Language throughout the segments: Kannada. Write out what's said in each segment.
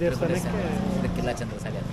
ದೇವಸ್ಥಾನ ಕಿಲ್ಲ ಚಂದ್ರಸಾಲಿ ಅಂತ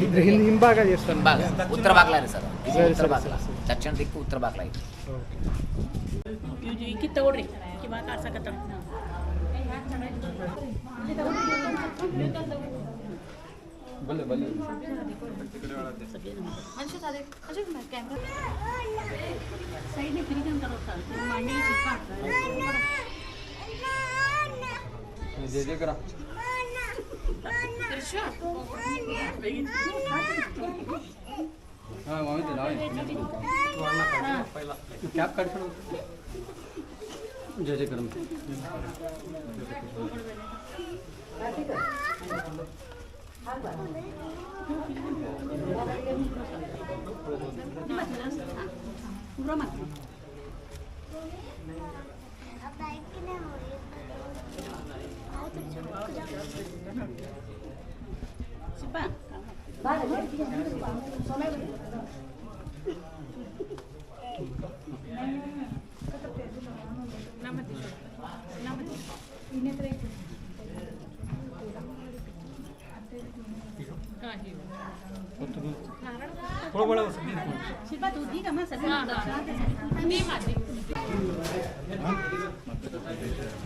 ಹಿಂದೆ ಹಿಂಭಾಗ ದೇವಸ್ಥಾನ ಹಿಂಭಾಗ ಉತ್ತರ ಬಾಗ್ಲ ರೀ ಸರ್ ಇದು ಉತ್ತರ ಬಾಗ್ಲ ದಕ್ಷಿಣ ದಿಕ್ಕು ಉತ್ತರ ಬಾಗ್ಲ ಐತಿ ಈಕಿ ತಗೊಳ್ರಿ ಈಕಿ ಬಾ ಕಾಡ್ಸಕತ್ತಾರ ಬಲ್ಲೆ ಬಲ್ಲೆ ಮನುಷ್ಯ ಸಾಧೆ ಅಜೆ ಕ್ಯಾಮ್ರಾ ಸೈಡ್ ನೇ ಫ್ರೀ ಅಂತ ಮಾಡ್ತಾರೆ ಮಂಡಿ ಸಿಕ್ಕ ಹಾಕ್ತಾರೆ ಜಯ ಜಯ ಕರ ಮಾತ್ರ ಸಿಪ್ಪ ಶಿಲ್ಪ ತುದ್ದೀಗಮ್ಮ ಸರಿ ಲಕ್ಷ थोड़ा बड़ा शिल्पा दूध दी का मैं सभी दूध दी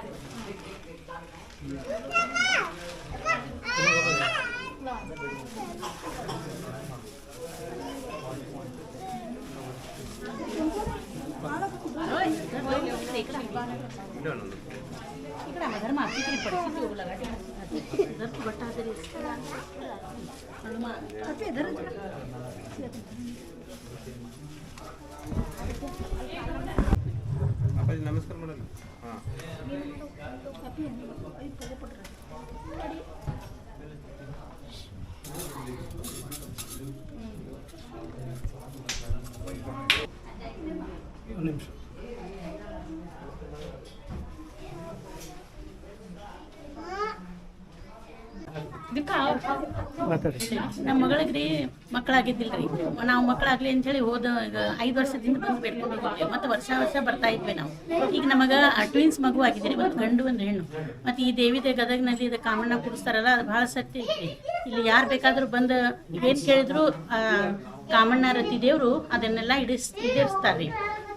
ಅಪ್ಪಾಜಿ ನಮಸ್ಕಾರ ಮಾಡಲ್ಲ ಹಾಂ ಒಂದು ನಿಮಿಷ ನಮ್ಮ ಮಗಳಿಗೆ ರೀ ಮಕ್ಕಳಾಗಿದ್ದಿಲ್ರಿ. ನಾವು ಮಕ್ಕಳಾಗ್ಲಿ ಅಂತ ಹೇಳಿ ಹೋದ ಈಗ ಐದು ವರ್ಷದಿಂದ ಬಂದು ಬೇಡ್ಕೊಂಡಿದ್ವಿ ಮತ್ತೆ ವರ್ಷ ವರ್ಷ ಬರ್ತಾ ಇದ್ವಿ ನಾವು. ಈಗ ನಮಗ ಟ್ವಿನ್ಸ್ ಮಗು ಆಗಿದ್ರಿ ಒಂದು ಗಂಡು ಒಂದು ಹೆಣ್ಣು. ಮತ್ತೆ ಈ ದೇವಿದೆ ಗದಗ್ನಲ್ಲಿ ಇದು ಕಾಮಣ್ಣ ಕುಡಿಸ್ತಾರಲ್ಲ ಅದು ಬಹಳ ಸತ್ಯ ಐತಿ ಇಲ್ಲಿ ಯಾರು ಬೇಕಾದ್ರೂ ಬಂದು ಏನು ಕೇಳಿದ್ರು ಕಾಮಣ್ಣ ರತಿ ದೇವರು ಅದನ್ನೆಲ್ಲ ಇಡಿಸ್ ಈಡೇರಿಸ್ತಾರ್ರಿ.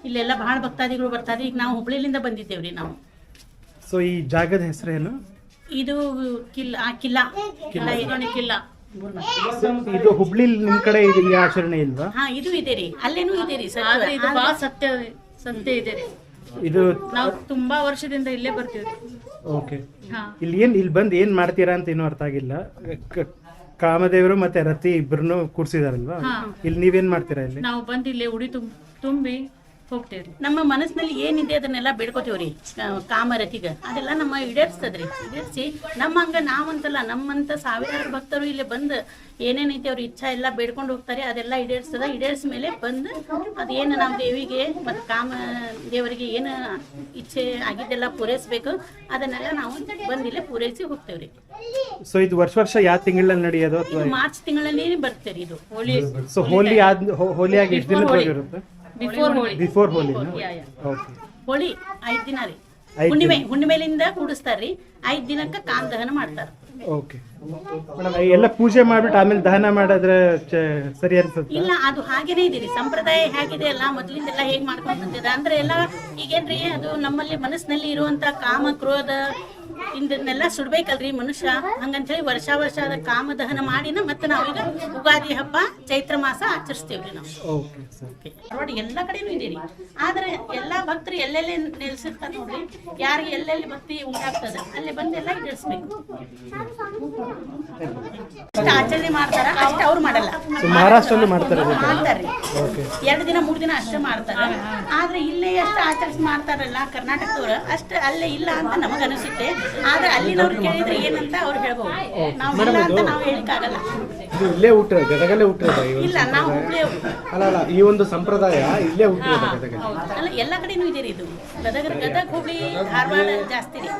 ಇಲ್ಲೆಲ್ಲ ಬಹಳ ಭಕ್ತಾದಿಗಳು ಬರ್ತಾರೆ ಈಗ ನಾವು ಹುಬ್ಳಿಲಿಂದ ಬಂದಿದ್ದೇವ್ರಿ ನಾವು. ಸೊ ಈ ಜಾಗದ ಹೆಸರೇನು? ಇದು ಕಿಲ್ಲ ಆ ಕಿಲ್ಲ. ಕಿಲ್ಲ. ಕಿಲ್ಲ. ಇದು ಹುಬ್ಳಿ ನಿಮ್ ಕಡೆ ಇದು ಈ ಆಚರಣೆ ಇಲ್ವಾ? ಹಾ ಇದು ಇದೆ ರೀ. ಅಲ್ಲೇನು ಇದೆ ರೀ ಸರ್ ಆದ್ರೆ ಇದು ಬಾ ಸತ್ಯ ಸತ್ಯ ಇದೆ ರೀ. ಇದು ನಾವು ತುಂಬಾ ವರ್ಷದಿಂದ ಇಲ್ಲೇ ಬರ್ತೀವಿ ಓಕೆ. ಹಾ. ಇಲ್ಲಿ ಏನ್ ಇಲ್ಲಿ ಬಂದು ಏನ್ ಮಾಡ್ತೀರಾ ಅಂತ ಏನು ಅರ್ಥ ಆಗಿಲ್ಲ. ಕ- ಕಾಮದೇವರು ಮತ್ತೆ ರತಿ ಇಬ್ಬರನ್ನು ಕೂರ್ಸಿದಾರಲ್ವಾ. ಇಲ್ಲಿ ನೀವೇನ್ ಮಾಡ್ತೀರಾ ಇಲ್ಲಿ? ನಾವು ಬಂದು ಇಲ್ಲಿ ಉಡಿ ತುಂಬ ತುಂಬಿ ಹೋಗ್ತೇವ್ರಿ. ನಮ್ಮ ಮನಸ್ಸಿನಲ್ಲಿ ಏನಿದೆ ಅದನ್ನೆಲ್ಲ ಬೇಡ್ಕೋತೇವ್ರಿ. ಕಾಮರತಿಗ. ಅದೆಲ್ಲ ನಮ್ಮ ಈಡೇರಿಸ್ತದ್ರಿ. ಈಡೇರಿಸಿ ನಮ್ಮ ಹಂಗ ನಾವಂತಲ್ಲ ನಮ್ಮಂತ ಸಾವಿರಾರು ಭಕ್ತರು ಇಲ್ಲಿ ಬಂದು ಏನೇನೈತಿ ಅವ್ರ ಇಚ್ಛಾ ಎಲ್ಲ ಬೇಡ್ಕೊಂಡು ಹೋಗ್ತಾರೆ ಅದೆಲ್ಲ ಈಡೇರಿಸ್ತದ ಈಡೇರಿಸ ಮೇಲೆ ಬಂದು ಅದೇನು ನಾವು ದೇವಿಗೆ ಮತ್ತು ಕಾಮ ದೇವರಿಗೆ ಏನು ಇಚ್ಛೆ ಆಗಿದ್ದೆಲ್ಲ ಪೂರೈಸಬೇಕು ಅದನ್ನೆಲ್ಲ ನಾವು ಬಂದು ಇಲ್ಲೇ ಪೂರೈಸಿ ಹೋಗ್ತೇವ್ರಿ. ಸೊ ಇದು ವರ್ಷ ವರ್ಷ ಯಾವ ತಿಂಗಳಲ್ಲಿ ನಡೆಯೋದು ಮಾರ್ಚ್ ತಿಂಗಳಲ್ಲಿ ಬರ್ತೇರಿ ಇದು. ಹೋಳಿ ಸೊ ಹೋಲಿ ಆದ್ ಹೋಲಿ ಆಗಿ ಎಷ್ಟು ದಿನ ಇರುತ್ತೆ before Holi before Holi yeah, yeah. Okay Holi ಐದ್ ದಿನ ರೀ. ಹುಣ್ಣಿಮೆ ಹುಣ್ಣಿಮೆಲಿಂದ ಕೂಡಿಸ್ತಾರ್ರಿ. ಐದ್ ದಿನಕ್ಕ ಕಾನ್ ದಹನ ಮಾಡ್ತಾರ. ಓಕೆ ಮೇಡಮ್ ಎಲ್ಲ ಪೂಜೆ ಮಾಡ್ಬಿಟ್ಟು ಆಮೇಲೆ ದಹನ ಮಾಡಿದ್ರೆ ಚ- ಸರಿ ಅನ್ಸುತ್ತೆ? ಇಲ್ಲ ಅದು ಹಾಗೇನೆ ಇದೀರಿ. ಸಂಪ್ರದಾಯ ಹೇಗಿದೆ ಅಲ್ಲ ಮೊದಲಿಂದೆಲ್ಲ ಹೇಗ್ ಮಾಡ್ಕೊಂಡ್ ಬಂದಿದೆ ಅಂದ್ರೆ ಎಲ್ಲ ಈಗೇನ್ರಿ ಅದು ನಮ್ಮಲ್ಲಿ ಮನಸ್ಸಿನಲ್ಲಿ ಇರುವಂತ ಕಾಮ ಕ್ರೋಧ ಇಂದನ್ನೆಲ್ಲ ಸುಡ್ಬೇಕಲ್ರಿ ಮನುಷ್ಯ. ಹಂಗಂತ ಹೇಳಿ ವರ್ಷ ವರ್ಷ ಅದ ಕಾಮ ದಹನ ಮಾಡಿನ ಮತ್ತೆ ನಾವೀಗ ಉಗಾದಿ ಹಬ್ಬ ಚೈತ್ರ ಮಾಸ ಆಚರಿಸ್ತೇವ್ರಿ ನಾವು. ನೋಡಿ ಎಲ್ಲ ಕಡೆನೂ ಇದೀರಿ ಆದ್ರೆ ಎಲ್ಲಾ ಭಕ್ತರು ಎಲ್ಲೆಲ್ಲಿ ನೆಲೆಸಿರ್ತಾರೆ ನೋಡ್ರಿ ಯಾರಿಗೆ ಎಲ್ಲೆಲ್ಲಿ ಭಕ್ತಿ ಉಂಟಾಗ್ತದೆ ಅಲ್ಲಿ ಬಂದು ಎಲ್ಲ ಅಷ್ಟು ಆಚರಣೆ ಮಾಡ್ತಾರ ಅಷ್ಟ ಅವ್ರು ಮಾಡಲ್ಲ. ಮಹಾರಾಷ್ಟ್ರದಲ್ಲಿ ಮಾಡ್ತಾರೆ ಎರಡು ದಿನ ಮೂರು ದಿನ ಅಷ್ಟೇ ಮಾಡ್ತಾರ. ಆದ್ರೆ ಇಲ್ಲೇ ಎಷ್ಟು ಆಚರಿಸಿ ಮಾಡ್ತಾರಲ್ಲ ಕರ್ನಾಟಕದವ್ರು ಅಷ್ಟ ಅಲ್ಲೇ ಇಲ್ಲ ಅಂತ ನಮಗ ಅನಿಸುತ್ತೆ ಆದ್ರೆ ಅಲ್ಲಿನವ್ರು ಕೇಳಿದ್ರೆ ಏನಂತ ಅವ್ರು ಹೇಳ್ಬೋದು. ನಾವು ಇಲ್ಲ ಅಂತ ನಾವು ಹೇಳಕ್ಕಾಗಲ್ಲ. ಇದು ಇಲ್ಲೇ ಹುಟ್ಟಿರೋ ಗದಗಲ್ಲೇ ಹುಟ್ಟಿರೋದ ಈ ಒಂದು ಇಲ್ಲ ನಾವು ಹುಬ್ಳಿಯವರು. ಅಲ್ಲ ಅಲ್ಲ ಈ ಒಂದು ಸಂಪ್ರದಾಯ ಇಲ್ಲೇ ಹುಟ್ಟಿರೋದ ಗದಗ ಅಲ್ಲ ಎಲ್ಲ ಕಡೆನೂ ಇದೆ ರೀ ಇದು. ಗದಗ ಗದಗ ಹುಬ್ಳಿ ಧಾರವಾಡ ಜಾಸ್ತಿ ರೀ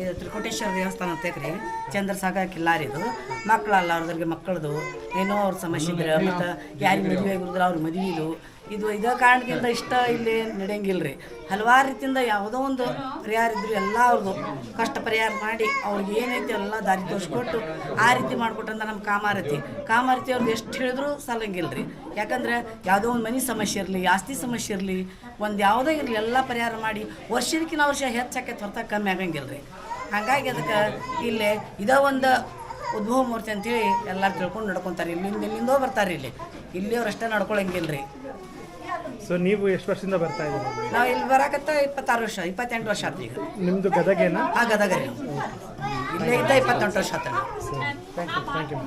ಇದು ತ್ರಿಕೋಟೇಶ್ವರ ದೇವಸ್ಥಾನ ಅಂತೈತ್ರಿ ಚಂದ್ರಸಾಗರ ಕಿಲ್ಲಾರಿ ಇದು. ಮಕ್ಕಳಲ್ಲ ಅವ್ರದ್ರಿಗೆ ಮಕ್ಕಳದು. ಏನೋ ಅವ್ರ ಸಮಸ್ಯೆ ಇದ್ರೆ ಮತ್ತು ಯಾರಿಗೆ ಮದುವೆ ಆಗಿರೋದ್ರ ಅವ್ರ ಮದುವೆದು ಇದು ಇದೇ ಕಾರಣದಿಂದ ಇಷ್ಟ ಇಲ್ಲಿ ನಡೆಯಂಗಿಲ್ಲ ರೀ ಹಲವಾರು ರೀತಿಯಿಂದ ಯಾವುದೋ ಒಂದು ಪರಿಹಾರ ಇದ್ರು ಎಲ್ಲ ಅವ್ರದ್ದು ಕಷ್ಟ ಪರಿಹಾರ ಮಾಡಿ ಅವ್ರಿಗೆ ಏನೈತಿ ಎಲ್ಲ ದಾರಿ ತೋರಿಸ್ಕೊಟ್ಟು ಆ ರೀತಿ ಮಾಡ್ಕೊಟ್ಟಂತ ನಮ್ಮ ಕಾಮಾರತಿ ಕಾಮಾರತಿ ಅವ್ರದ್ದು ಎಷ್ಟು ಹೇಳಿದ್ರು ಸಾಲಂಗಿಲ್ಲ ರೀ ಯಾಕಂದ್ರೆ ಯಾವುದೋ ಒಂದು ಮನೆ ಸಮಸ್ಯೆ ಇರಲಿ, ಆಸ್ತಿ ಸಮಸ್ಯೆ ಇರಲಿ, ಒಂದು ಯಾವುದೋ ಇರಲಿ ಎಲ್ಲ ಪರಿಹಾರ ಮಾಡಿ ವರ್ಷದಕ್ಕಿಂತ ವರ್ಷ ಹೆಚ್ಚಾಕೈತೆ ಹೊರತಾಗ ಕಮ್ಮಿ ಆಗಂಗಿಲ್ಲ ರೀ ಹಾಗಾಗಿ ಅದಕ್ಕೆ ಇಲ್ಲೇ ಇದೇ ಒಂದು ಉದ್ಭವ ಮೂರ್ತಿ ಅಂತೇಳಿ ಎಲ್ಲರೂ ತಿಳ್ಕೊಂಡು ನಡ್ಕೊತಾರೆ. ಇಲ್ಲಿಂದ ಇಲ್ಲಿಂದೋ ಬರ್ತಾರೆ ಇಲ್ಲಿ. ಇಲ್ಲಿಯವ್ರಷ್ಟೇ ನಡ್ಕೊಳಂಗಿಲ್ಲ ರೀ ಸೊ ನೀವು ಎಷ್ಟು ವರ್ಷದಿಂದ ಬರ್ತಾ ಇದ್ದೀರಾ? ನಾವು ಇಲ್ಲಿ ಬರಾಕತ್ತ ಇಪ್ಪತ್ತಾರು ವರ್ಷ ಇಪ್ಪತ್ತೆಂಟು ವರ್ಷ ಆಯ್ತು ಈಗ. ನಿಮ್ಮದು ಗದಗೇನಾ? ಆ ಗದಗ ಇಲ್ಲೇ ಇದ್ದ ಇಪ್ಪತ್ತೆಂಟು ವರ್ಷ ಆತ ಥ್ಯಾಂಕ್ ಯು ಥ್ಯಾಂಕ್ ಯು